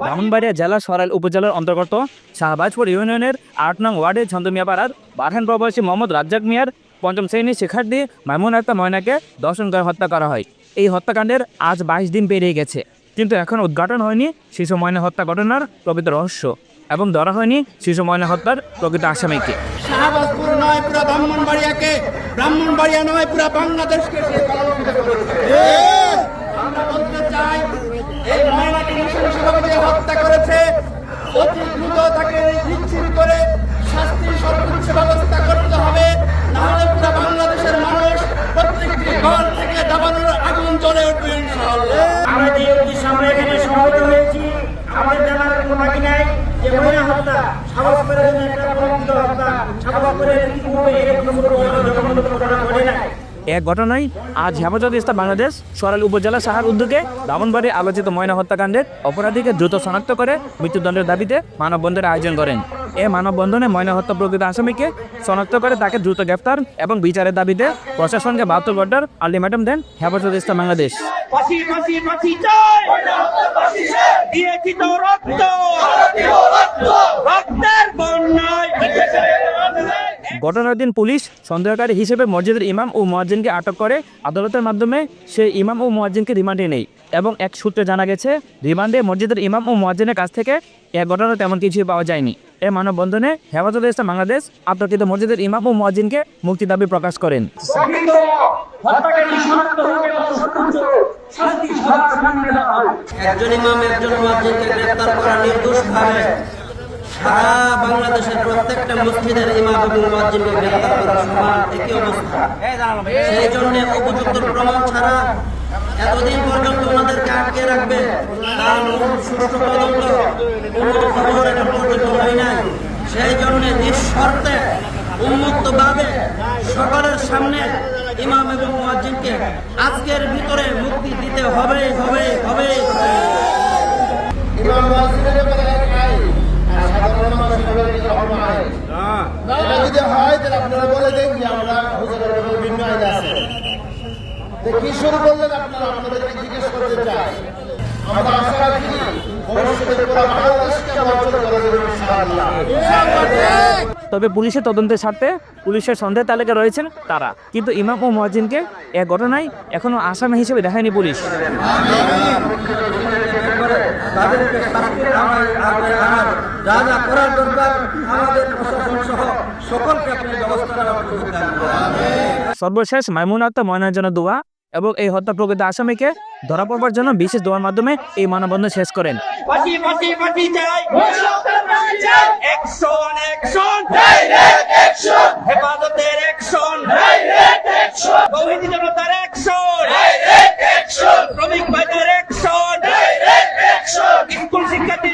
ব্রাহ্মণবাড়িয়া জেলা সরাইল উপজেলার অন্তর্গত শাহবাজপুর ইউনিয়নের আট নং ওয়ার্ডের ছন্দমিয়াপাড়ার বারহান প্রবাসী মোহাম্মদ রাজ্জাক মিয়ার পঞ্চম শ্রেণির শিক্ষার্থী মাইমুন আক্তার ময়নাকে দর্শন করে হত্যা করা হয়। এই হত্যাকাণ্ডের আজ বাইশ দিন পেরিয়ে গেছে, কিন্তু এখন উদ্ঘাটন হয়নি শিশু ময়না হত্যা ঘটনার প্রকৃত রহস্য। এবং ধরা হয়নি শিশু ময়না হত্যার প্রকৃত আসামিকে। শাহবাজপুর নয়, পুরা ব্রাহ্মণবাড়িয়াকে। ব্রাহ্মণবাড়িয়া হত্যা করেছে। অতি দ্রুত তাকে মহিলা হত্যা সাহস করে একটা প্রমাণিত হত্যা সাহস করে ইতিপূর্বে এরকম কোনো ঘটনা ঘটে নাই। এক ঘটনায় আজ হেফাজত ইসলাম বাংলাদেশ সরাইল উপজেলা সাহার উদ্যোগে দামনবাড়ি আলোচিত ময়না হত্যাকাণ্ডের অপরাধীকে দ্রুত শনাক্ত করে মৃত্যুদণ্ডের দাবিতে মানববন্ধনের আয়োজন করেন। এ মানববন্ধনে ময়না হত্যা প্রকৃত আসামিকে শনাক্ত করে তাকে দ্রুত গ্রেফতার এবং বিচারের দাবিতে প্রশাসনকে বাহাত্তর ঘণ্টার আলটিমেটাম দেন হেফাজত ইসলাম বাংলাদেশ। রক্ত! রক্তের ঘটনার দিন পুলিশ সন্দেহকারী হিসেবে মসজিদের ইমাম ও মোয়াজ্জিনকে আটক করে। আদালতের মাধ্যমে সে ইমাম ও মুয়াজ্জিনকে রিমান্ডে নেই এবং এক সূত্রে জানা গেছে, রিমান্ডে মসজিদের ইমাম ও মুয়াজ্জিনের কাছ থেকে এ ঘটনা তেমন কিছুই পাওয়া যায়নি। এ মানববন্ধনে হেফাজত ইসলাম বাংলাদেশ আটককৃত মসজিদের ইমাম ও মোয়াজ্জিনকে মুক্তি দাবি প্রকাশ করেন। একজন ইমাম, একজন মুয়াজ্জিনকে গ্রেফতার করা নির্দোষভাবে সারা বাংলাদেশের প্রত্যেকটা মসজিদের ইমাম এবং মুয়াজ্জিনকে গ্রেফতার করা সমান একই অবস্থা। সেই জন্য উপযুক্ত প্রমাণ ছাড়া এতদিন পর্যন্ত ওনাদেরকে আটকে রাখবে তার সুষ্ঠু তদন্ত কোনো খবর এখন পর্যন্ত হয় নাই। সেই জন্য নিঃশর্তে উন্মুক্তভাবে সকলের সামনে ইমাম এবং মুয়াজ্জিনকে আজকের ভিতরে মুক্তি দিতে হবে হবে হবে যদি হয় তাহলে আপনারা বলে দেন যে আমরা হুজুরের ব্যাপারে ভিন্ন আইন আছে কি শুরু করলেন আপনারা? আপনাদেরকে জিজ্ঞেস করতে চাই। আমরা আশা রাখি ভবিষ্যতে পুরো বাংলাদেশকে আমরা করে দেবো ইনশাআল্লাহ। তবে পুলিশের তদন্তের স্বার্থে পুলিশের সন্দেহ তালিকা রয়েছেন তারা। কিন্তু ইমাম ও মুয়াজ্জিনকে এ ঘটনায় এখনও আসামি হিসেবে দেখায়নি পুলিশ। তাদেরকে শাস্তির আনার যা যা করার দরকার আমাদের প্রশাসন সহ সকলকে আপনি ব্যবস্থা। সর্বশেষ ময়নার জন্য দোয়া এবং এই হত্যা প্রকৃত আসামিকে ধরা পড়বার জন্য বিশেষ দোয়ার মাধ্যমে এই মানববন্ধন শেষ করেন। ফাঁসি Acá